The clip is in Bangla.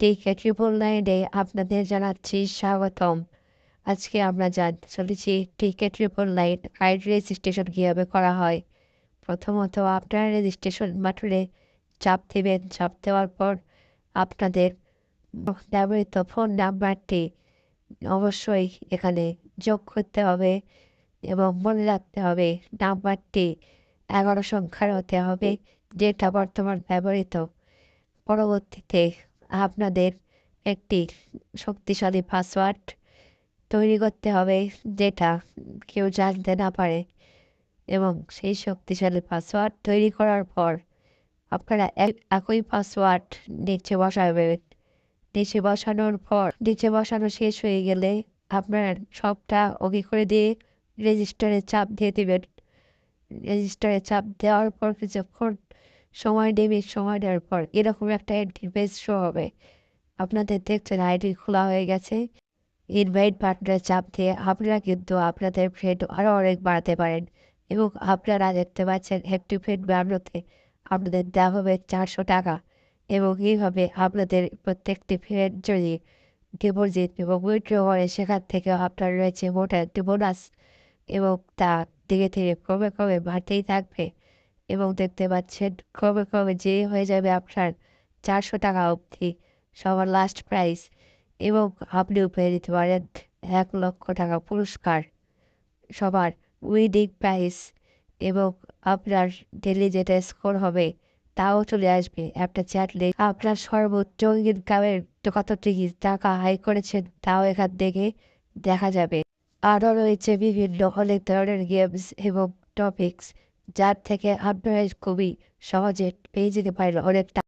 টিকে ট্রিপল নাইনে আপনাদের জানাচ্ছি স্বাগতম। আজকে আমরা জানতে চলেছি টিকে ট্রিপল নাইন আইডি রেজিস্ট্রেশন কীভাবে করা হয়। প্রথমত আপনারা রেজিস্ট্রেশন বাটনে চাপ দেবেন। চাপ দেওয়ার পর আপনাদের ব্যবহৃত ফোন নাম্বারটি অবশ্যই এখানে যোগ করতে হবে এবং মনে রাখতে হবে নাম্বারটি এগারো সংখ্যার হতে হবে, যেটা বর্তমান ব্যবহৃত। পরবর্তীতে আপনাদের একটি শক্তিশালী পাসওয়ার্ড তৈরি করতে হবে যেটা কেউ জানতে না পারে। এবং সেই শক্তিশালী পাসওয়ার্ড তৈরি করার পর আপনারা এক- একই পাসওয়ার্ড নিচে বসাবেন নিচে বসানোর পর, নিচে বসানো শেষ হয়ে গেলে আপনার সবটা ওকে করে দিয়ে রেজিস্টারে চাপ দিয়ে দেবেন। রেজিস্টারে চাপ দেওয়ার পর কিছুক্ষণ সময় নেবে সময় দেওয়ার পর এরকম একটা ইন্টারফেস শো হবে। আপনাদের দেখছেন আইডি খোলা হয়ে গেছে। ইনভাইট বাটনে চাপ দিয়ে আপনারা কিন্তু আপনাদের ফ্রেন্ড আরও অনেক বাড়াতে পারেন এবং আপনারা দেখতে পাচ্ছেন একটি ফ্রেন্ড বাড়ানোতে আপনাদের দেওয়া হবে চারশো টাকা এবং এইভাবে আপনাদের প্রত্যেকটি ফ্রেন্ড যদি ডিপোজিট এবং উইথড্র করে সেখান থেকে আপনার রয়েছে মোটা একটি বোনাস এবং তা ধীরে ধীরে ক্রমে ক্রমে বাড়তেই থাকবে। এবং দেখতে পাচ্ছেন ক্রমে ক্রমে যে হয়ে যাবে আপনার চারশো টাকা অবধি সবার লাস্ট প্রাইস এবং আপনিও পেয়ে দিতে পারেন এক লক্ষ টাকা পুরস্কার। সবার উইনিং প্রাইস এবং আপনার ডেলি যেটা স্কোর হবে তাও চলে আসবে একটা চ্যাট চ্যাটলে আপনার সর্বোচ্চ ইনকামের কতটি টাকা হাই করেছেন তাও এখান থেকে দেখা যাবে। আরও রয়েছে বিভিন্ন অনেক ধরনের গেমস এবং টপিকস যার থেকে আপনারা খুবই সহজে পেয়ে যেতে পারেন। অনেকটা